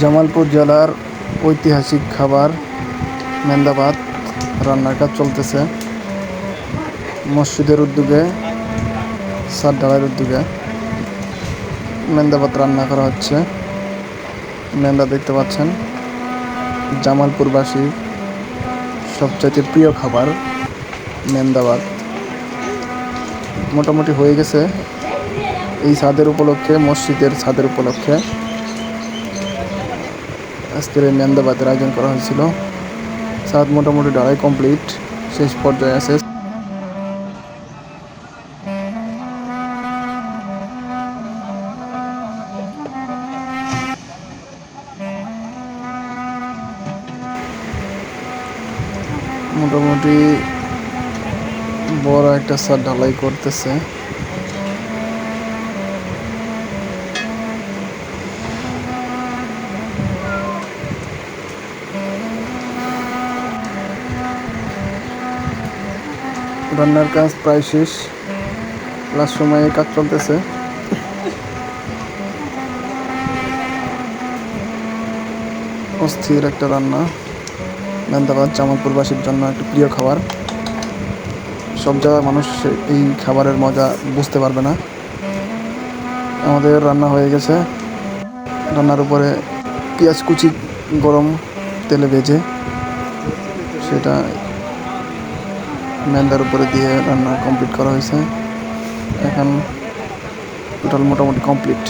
জামালপুর জেলার ঐতিহাসিক খাবার মেন্দাবাদ রান্নার কাজ চলতেছে। মসজিদের উদ্যোগে সার ঢালাইয়ের উদ্যোগে মেন্দাবাদ রান্না করা হচ্ছে। মেন্দা দেখতে পাচ্ছেন, জামালপুরবাসীর সবচাইতে প্রিয় খাবার মেন্দাবাদ। মোটামুটি হয়ে গেছে। এই ছাদের উপলক্ষে, মসজিদের ছাদের উপলক্ষে আজকের এই মেন্দাবাদের আয়োজন করা হয়েছিল। ছাদ মোটামুটি ঢালাই কমপ্লিট, শেষ পর্যায়ে আছে। মোটামুটি বড় একটা ছাদ ঢালাই করতেছে। রান্নার কাজ প্রায় শেষ। লাস্ট সময়ে কাজ চলতেছে। অস্থির একটা রান্না। মেন্দাবাদ জামালপুরবাসীর জন্য একটা প্রিয় খাবার। সব জায়গায় মানুষ এই খাবারের মজা বুঝতে পারবে না। আমাদের রান্না হয়ে গেছে। রান্নার উপরে পেঁয়াজ কুচি গরম তেলে ভেজে, সেটা মেন্দার উপরে দিয়ে রান্না কমপ্লিট করা হয়েছে। এখন টোটাল মোটামুটি কমপ্লিট